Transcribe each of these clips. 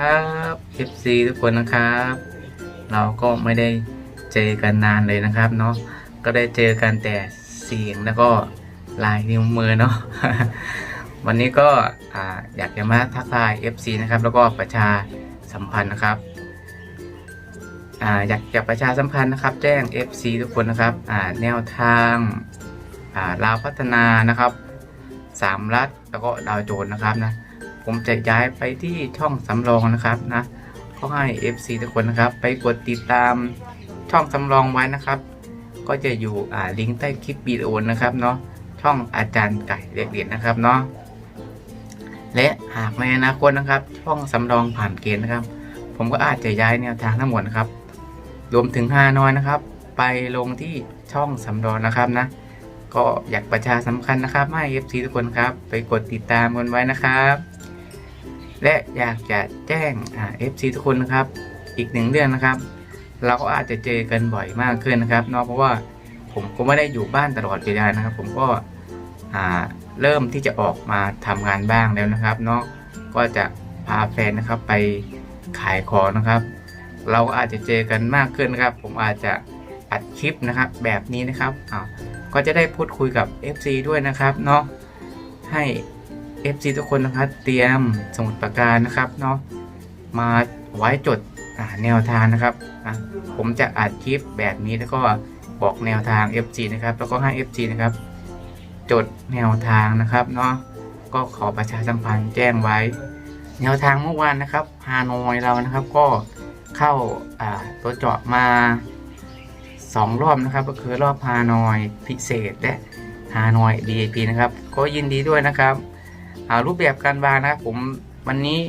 ครับ FC ทุกคนนะครับ เราก็ไม่ได้เจอกันนานเลยนะครับเนาะก็ได้เจอกันแต่เสียงแล้วก็ลายนิ้วมือเนาะวันนี้ก็อ่าอยากจะมาทักทาย FC นะครับ แล้วก็ประชาสัมพันธ์นะครับอ่าอยากจะประชาสัมพันธ์นะครับ แจ้ง FC ทุกคนนะครับแนวทางอ่าลาวพัฒนานะครับสามรัฐแล้วก็ดาวโจนส์นะครับนะ ผมจะย้ายไปที่ช่องสำรองนะครับนะก็ให้ FC ทุกคนนะครับ ไปกดติดตามช่องสำรองไว้นะครับ ก็จะอยู่อ่าลิงก์ใต้คลิปวิดีโอนะครับเนาะช่องอาจารย์ไก่เด็กเด็ดนะครับเนาะและหากในอนาคตนะครับ ช่องสำรองผ่านเกณฑ์นะครับ ผมก็อาจจะย้ายแนวทางทั้งหมดนะครับ รวมถึงฮานอยนะครับ ไปลงที่ช่องสำรองนะครับนะ ก็อยากประชาสำคัญนะครับให้ FC ทุกคนครับ ไปกดติดตามกันไว้นะครับ และอยากจะแจ้งเอ่า FC ทุกคนนะครับ อีกหนึ่งเรื่องนะครับ เราก็อาจจะเจอกันบ่อยมากขึ้นนะครับเนาะเพราะว่าผมก็ไม่ได้อยู่บ้านตลอดเวลานะครับ ผมก็เริ่มที่จะออกมาทำงานบ้างแล้วนะครับเนาะก็จะพาแฟนนะครับไปขายของนะครับ เราอาจจะเจอกันมากขึ้นนะครับ ผมอาจจะอัดคลิปนะครับแบบนี้นะครับก็จะได้พูดคุยกับ FC ด้วยนะครับเนาะให้ FC ทุกคนนะครับ เตรียมสมุดปากกานะครับเนาะมาไว้จดแนวทางนะครับผมจะอัดคลิปแบบนี้แล้วก็บอกแนวทาง FC นะครับ แล้วก็ให้ FC นะครับ จดแนวทางนะครับเนาะก็ขอประชาสัมพันธ์แจ้งไว้ แนวทางเมื่อวานนะครับฮานอยเรานะครับก็เข้าตัวเจาะมาสองรอบนะครับ ก็คือรอบฮานอยพิเศษและฮานอย DAP นะครับ ก็ยินดีด้วยนะครับ รูปแบบการวางนะครับผมวันนี้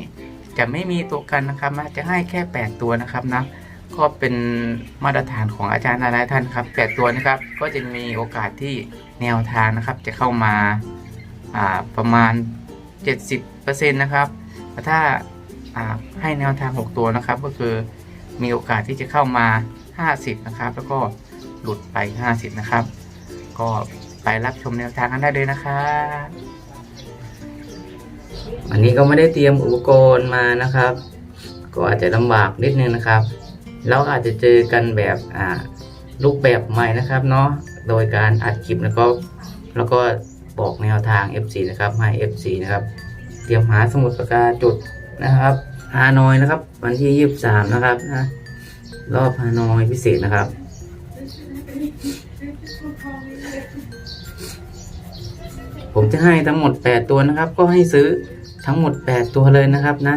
จะไม่มีตัวกันนะครับจะให้แค่ 8 ตัวนะครับนะก็เป็นมาตรฐานของอาจารย์หลายท่านครับ 8 ตัวนะครับก็จะมีโอกาสที่แนวทางนะครับ จะเข้ามาประมาณ 70%นะครับถ้าอ่าให้แนวทาง 6 ตัวนะครับ ก็คือมีโอกาสที่จะเข้ามา 50 นะครับ แล้วก็หลุดไป 50 นะครับ ก็ไปรับชมแนวทางกันได้เลยนะครับ อันนี้ก็ไม่ได้เตรียมอุปกรณ์มานะครับ ก็อาจจะลำบากนิดนึงนะครับเราอาจจะเจอกันแบบอ่ารูปแบบใหม่นะครับเนาะโดยการอัดคลิปแล้วก็แล้วก็บอกแนวทาง FC นะครับให้ FC นะครับ เตรียมหาสมุดปากกาจุดนะครับฮานอยนะครับ วันที่ 23 นะครับนะรอบฮานอยพิเศษนะครับ ผมจะให้ทั้งหมด 8 ตัวนะครับ ก็ให้ซื้อ ทั้งหมด 8 ตัวเลยนะครับนะ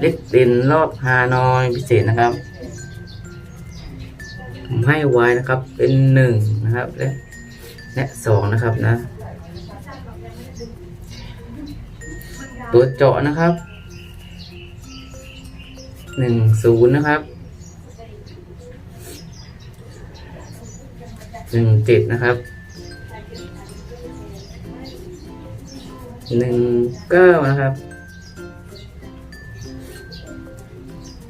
เล็กเด่นรอบฮานอยพิเศษนะครับ ผมให้ไว้นะครับเป็นหนึ่งนะครับ และและสองนะครับนะ ตัวเจาะนะครับหนึ่งศูนย์นะครับหนึ่งเจ็ดนะครับ หนึ่งเก้านะครับ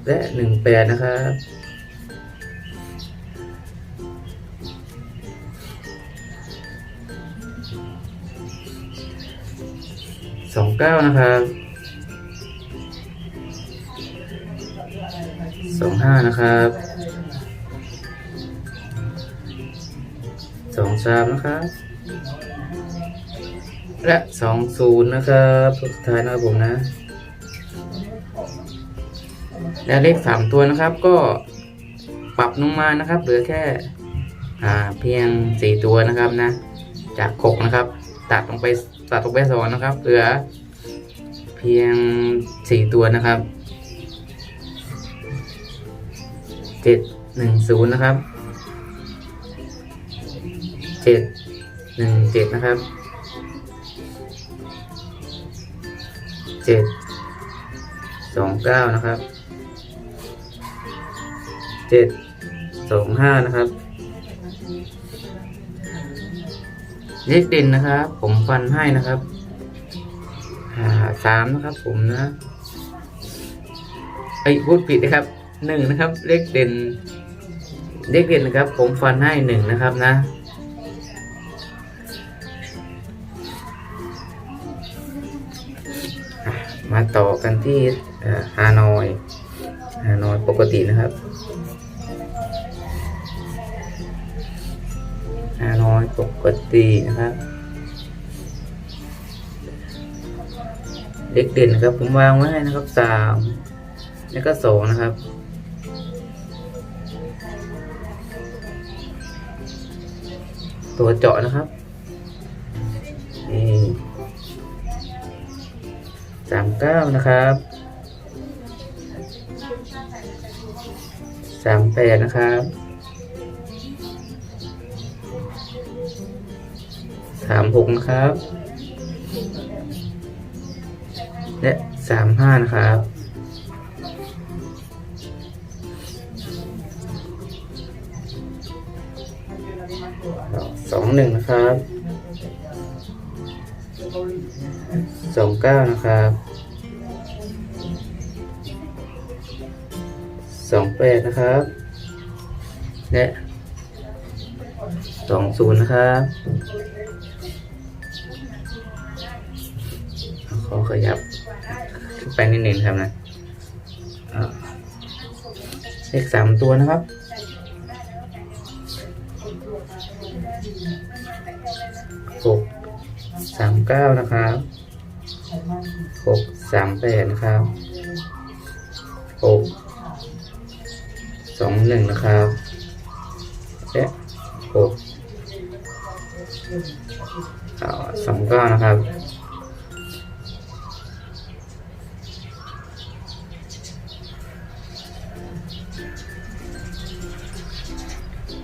และหนึ่งแปดนะครับสองเก้านะครับสองห้านะครับสองสามนะครับ และสองศูนย์นะครับสุดท้ายนะครับผมนะ และเลขสามตัวนะครับก็ปรับลงมานะครับ เหลือแค่เพียงสี่ตัวนะครับนะ จากหกนะครับ ตัดลงไปตัดลงไปสองนะครับ เหลือ เพียงสี่ตัวนะครับเจ็ดหนึ่งศูนย์นะครับเจ็ดหนึ่งเจ็ดนะครับ เจ็ดสองเก้านะครับเจ็ดสองห้านะครับเลขเด่นนะครับ ผมฟันให้นะครับหาสามนะครับผมนะไอ้พูดผิดนะครับหนึ่งนะครับ เลขเด่นเลขเด่นนะครับ ผมฟันให้หนึ่งนะครับนะ มาต่อกันที่ฮานอยฮานอยปกตินะครับฮานอยปกตินะครับเด็กเด่นนะครับผมวางไว้ให้นะครับสามแล้วก็สองนะครับตัวเจาะนะครับ สามเก้านะครับสามแปดนะครับสามหกนะครับ และสามห้านะครับสองหนึ่งนะครับ สองเก้านะครับสองแปดนะครับ และสองศูนย์นะครับ ขอขยับขึ้นไปนิดนึงครับนะเลขสามตัวนะครับหกสามเก้านะครับ หกสามแปดนะครับหกสองหนึ่งนะครับและหกสองเก้านะครับ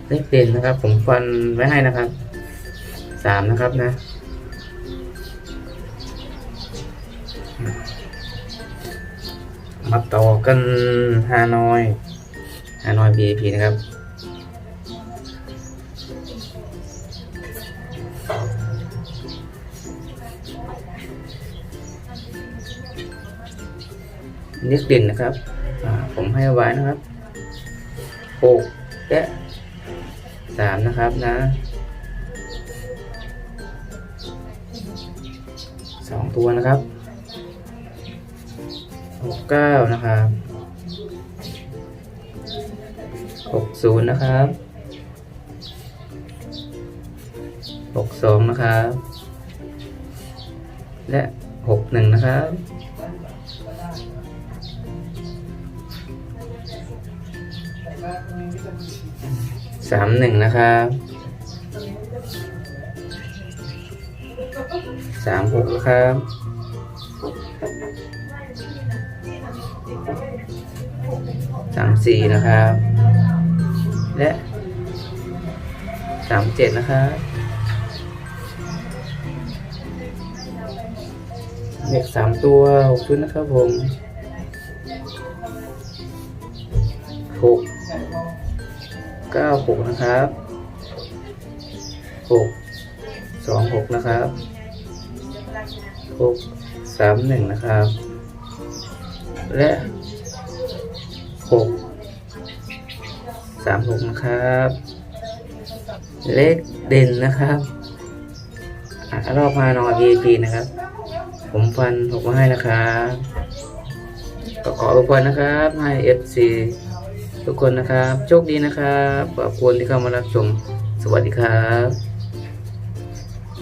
เลขเด่นนะครับ ผมฟันไว้ให้นะครับสามนะครับนะ มาต่อกันฮานอยฮานอย VIP นะครับเลขเด่นนะครับ ผมให้ไว้นะครับหกและสามนะครับนะสองตัวนะครับ หกเก้านะครับหกศูนย์นะครับหกสองนะครับ และหกหนึ่งนะครับสามหนึ่งนะครับสามหกนะครับ สามสี่นะครับ และสามเจ็ดนะครับเลขสามตัวหกชุดนะครับผมหกเก้าหกนะครับหกสองหกนะครับหกสามหนึ่งนะครับ และหกสามหกนะครับ เลขเด่นนะครับอะรอบมานอน VIP นะครับ ผมฟันหกมาให้นะครับก็ขออวยพรนะครับ ให้ FC ทุกคนนะครับ โชคดีนะครับ ขอบคุณที่เข้ามารับชม สวัสดีครับ